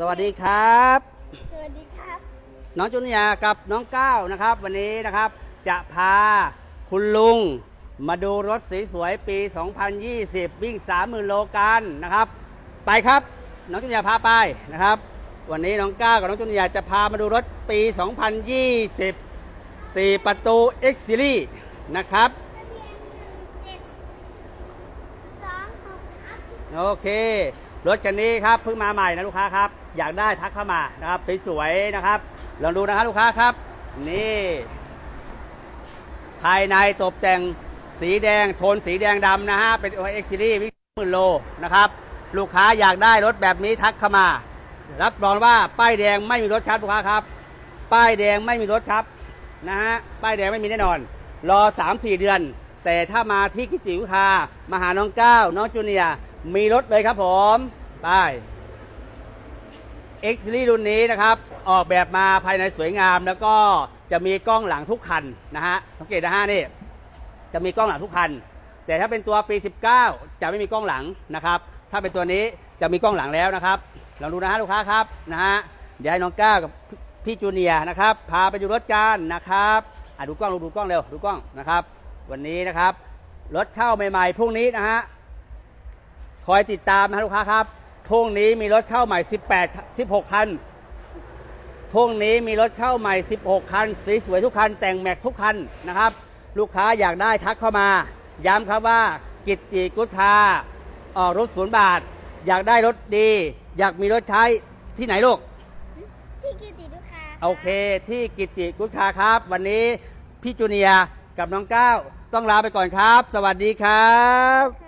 สวัสดีครับ สวัสดีครับ น้องจุนยากับน้องก้าวนะครับ วันนี้นะครับจะพาคุณลุงมาดูรถสีสวยปี 2020 วิ่ง 30,000 โลกันนะครับ ไปครับ น้องจุนยาพาไปนะครับ วันนี้น้องก้าวกับน้องจุนยาจะพามาดูรถปี 2020 4 ประตู X Series นะครับเจ็ดสองหกครับโอเค รถคันนี้ครับเพิ่งมาใหม่นะลูกค้าครับ อยากได้ทักเข้ามานะครับสวยๆนะครับลองดูนะครับลูกค้าครับ นี่ ภายในตกแต่งสีแดงโทนสีแดงดำนะฮะเป็น OX Series วิ่งหมื่นโลนะครับ ลูกค้าอยากได้รถแบบนี้ทักเข้ามา รับรองว่าป้ายแดงไม่มีรถครับลูกค้าครับ ป้ายแดงไม่มีรถครับนะฮะป้ายแดงไม่มีแน่นอน รอ 3-4 เดือน แต่ถ้ามาที่กิจิวิคามาหาน้องก้าวน้องจูเนียมีรถเลยครับผมไป X Series รุ่นนี้นะครับ ออกแบบมาภายในสวยงาม แล้วก็จะมีกล้องหลังทุกคันนะฮะสังเกตนะฮะนี่จะมีกล้องหลังทุกคัน แต่ถ้าเป็นตัวปี 19 จะไม่มีกล้องหลังนะครับ ถ้าเป็นตัวนี้จะมีกล้องหลังแล้วนะครับลองดูนะฮะลูกค้าครับนะฮะเดี๋ยวให้น้องก้าวกับพี่จูเนียร์นะครับ พาไปดูรถกันนะครับอะดูกล้องดูกล้องเร็วดูกล้องนะครับ วันนี้นะครับรถเข้าใหม่ๆพรุ่งนี้นะฮะคอยติดตามนะลูกค้าครับ พรุ่งนี้มีรถเข้าใหม่ 18 16 คันพรุ่งนี้มีรถเข้าใหม่ 16 คันสวยๆทุกคัน แต่งแม็กทุกคันนะครับ ลูกค้าอยากได้ทักเข้ามา ย้ำครับว่ากิจจีกุทาออกรถศูนย์บาท อยากได้รถดี อยากมีรถใช้ที่ไหนลูกพี่กิติลูกค้าโอเค ที่กิจจิกุทาครับ วันนี้พี่จูเนียร์กับน้องก้าวต้องลาไปก่อนครับ สวัสดีครับครับแล้ว